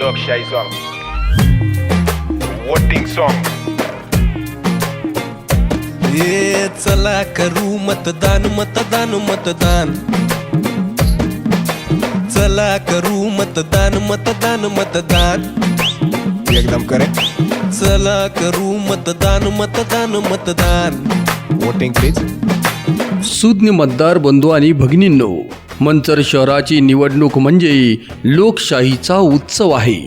लोकशाही song voting song ये चला करू मतदान मतदान मतदान चला करू मतदान मतदान मतदान एकदम करेक्ट चला करू मतदान मतदान मतदान वोटिंग प्लीज सुज्ञ मतदार बंधू आणि भगिनींनो मंचर शहराची निवडणूक म्हणजे लोकशाहीचा उत्सव आहे.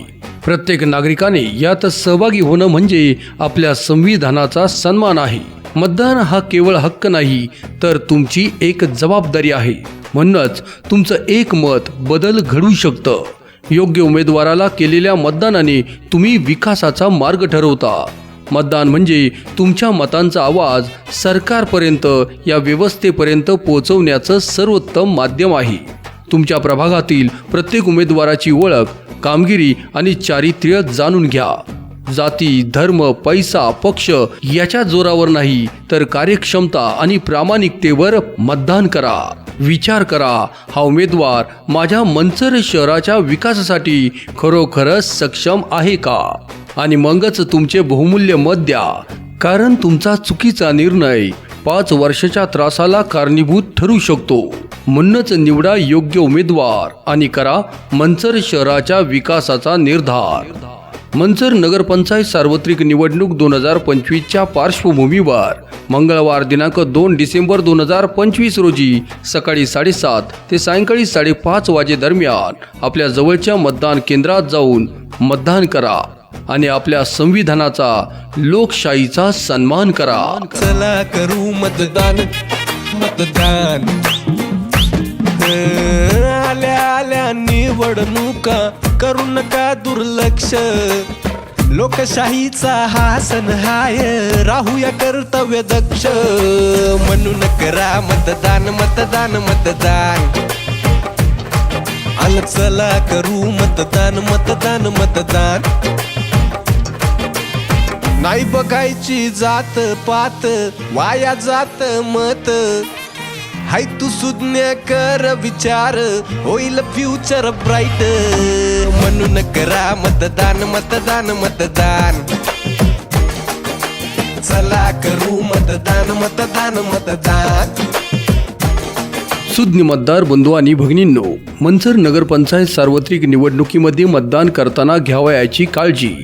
प्रत्येक नागरिकाने यात सहभागी होणं म्हणजे आपल्या संविधानाचा सन्मान आहे. मतदान हा केवळ हक्क नाही तर तुमची एक जबाबदारी आहे. म्हणूनच तुमचं एक मत बदल घडू शकतं. योग्य उमेदवाराला केलेल्या मतदानाने तुम्ही विकासाचा मार्ग ठरवता. मतदान म्हणजे तुमच्या मतांचा आवाज सरकारपर्यंत या व्यवस्थेपर्यंत पोहोचवण्याचं सर्वोत्तम माध्यम आहे. तुमच्या प्रभागातील प्रत्येक उमेदवाराची ओळख कामगिरी आणि चारित्र्य जाणून घ्या. जाती धर्म पैसा पक्ष याच्या जोरावर नाही तर कार्यक्षमता आणि प्रामाणिकतेवर मतदान करा. विचार करा हा उमेदवार माझ्या मंचर शहराच्या विकासासाठी खरोखरच सक्षम आहे का? आणि मगच तुमचे बहुमूल्य मत द्या. कारण तुमचा चुकीचा निर्णय पाच वर्षाच्या त्रासाला कारणीभूत ठरू शकतो. म्हणूनच निवडा योग्य उमेदवार आणि करा मंचर शहराच्या विकासाचा निर्धार. मंचर नगरपंचायत सार्वत्रिक निवडणूक दोन हजार पंचवीसच्या पार्श्वभूमीवर मंगळवार दिनांक दोन डिसेंबर दोन हजार पंचवीस रोजी सकाळी साडेसात ते सायंकाळी साडेपाच वाजेदरम्यान आपल्या जवळच्या मतदान केंद्रात जाऊन मतदान करा. आणि आपल्या संविधानाचा लोकशाहीचा सन्मान करा. चला करू मतदान मतदान. आल्या आल्या निवडणुका करू नका दुर्लक्ष. लोकशाहीचा हा सण हाय राहूया कर्तव्य दक्ष. म्हणून करा मतदान मतदान मतदान. आलं चला करू मतदान मतदान मतदान. नाही बघायची जात पात वाया जात मत. हाय तू सुज्ञ कर विचार होईल फ्युचर ब्राईट म्हणून करा मतदान मतदान मतदान. चला करू मतदान मतदान मतदान. सुज्ञ मतदार बंधू आणि भगिनींनो मंचर नगरपंचायत सार्वत्रिक निवडणुकीमध्ये मतदान करताना घ्यावयाची काळजी.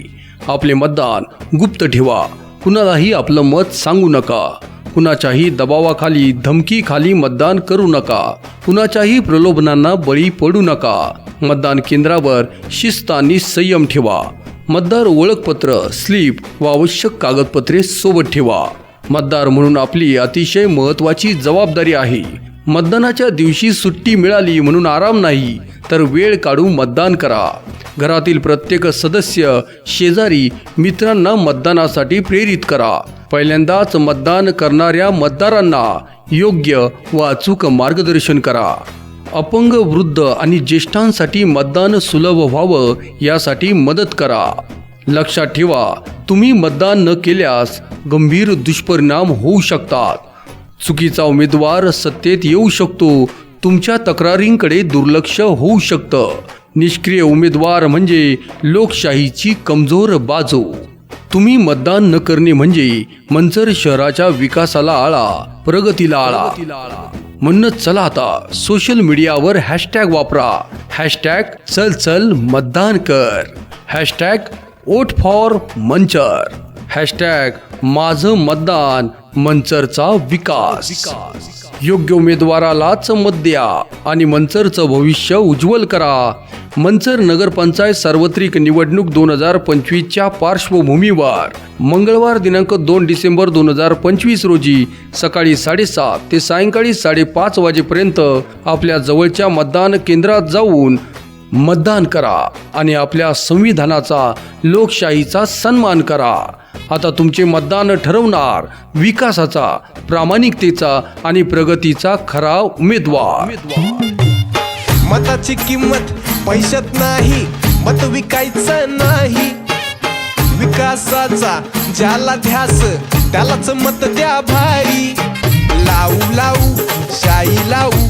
आपले मतदान गुप्त ठेवा. कुणालाही आपलं मत सांगू नका. कुणाच्याही दबावाखाली धमकीखाली मतदान करू नका. कुणाच्याही प्रलोभनांना बळी पडू नका. मतदान केंद्रावर शिस्त आणि संयम ठेवा. मतदार ओळखपत्र स्लीप व आवश्यक कागदपत्रे सोबत ठेवा. मतदार म्हणून आपली अतिशय महत्त्वाची जबाबदारी आहे. मतदानाच्या दिवशी सुट्टी मिळाली म्हणून आराम नाही तर वेळ काढून मतदान करा. घरातील प्रत्येक सदस्य शेजारी मित्रांना मतदानासाठी प्रेरित करा. पहिल्यांदाच मतदान करणाऱ्या मतदारांना योग्य व अचूक मार्गदर्शन करा. अपंग वृद्ध आणि ज्येष्ठांसाठी मतदान सुलभ व्हावं यासाठी मदत करा. लक्षात ठेवा तुम्ही मतदान न केल्यास गंभीर दुष्परिणाम होऊ शकतात. चुकीचा उमेदवार सत्तेत येऊ शकतो. तुमच्या तक्रारींकडे दुर्लक्ष होऊ शकतं. निष्क्रिय उमेदवार म्हणजे लोकशाहीची कमजोर बाजू. तुम्ही मतदान न करणे म्हणजे मंचर शहराच्या विकासाला आळा प्रगतीला आळा. म्हणणं चला आता सोशल मीडियावर हॅशटॅग वापरा. हॅशटॅग चल चल मतदान कर. Hashtag vote for Manchar. Hashtag माझं मतदान मंचरचा विकास. योग्य उमेदवारालाच मत द्या आणि मंचरचं भविष्य उज्ज्वल करा. मंचर नगरपंचायत सार्वत्रिक निवडणूक दोन हजार पंचवीसच्या पार्श्वभूमीवर मंगळवार दिनांक दोन डिसेंबर दोन हजार पंचवीस रोजी सकाळी साडेसात ते सायंकाळी साडेपाच वाजेपर्यंत आपल्या जवळच्या मतदान केंद्रात जाऊन मतदान करा आणि आपल्या संविधानाचा लोकशाहीचा सन्मान करा. आता तुमचे मतदान ठरवणार विकासाचा प्रामाणिकतेचा आणि प्रगतीचा खरा उमेदवार. मताची किंमत पैशात नाही मत विकायचं नाही. विकासाचा ज्याला ध्यास त्यालाच मत द्या भाई. लावू लावू शाई लावू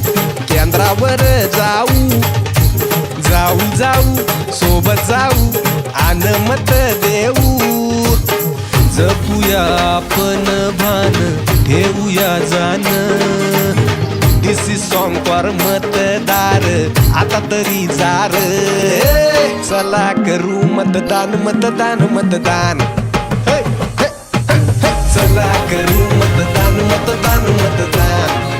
केंद्रावर जाऊ. जाऊ सोबत जाऊ आन मत देऊ. जपूया आपण भान घेऊया जाण दिस इज सॉन्ग फॉर मतदार आता तरी जार. चला करू मतदान मतदान मतदान. चला करू मतदान मतदान मतदान.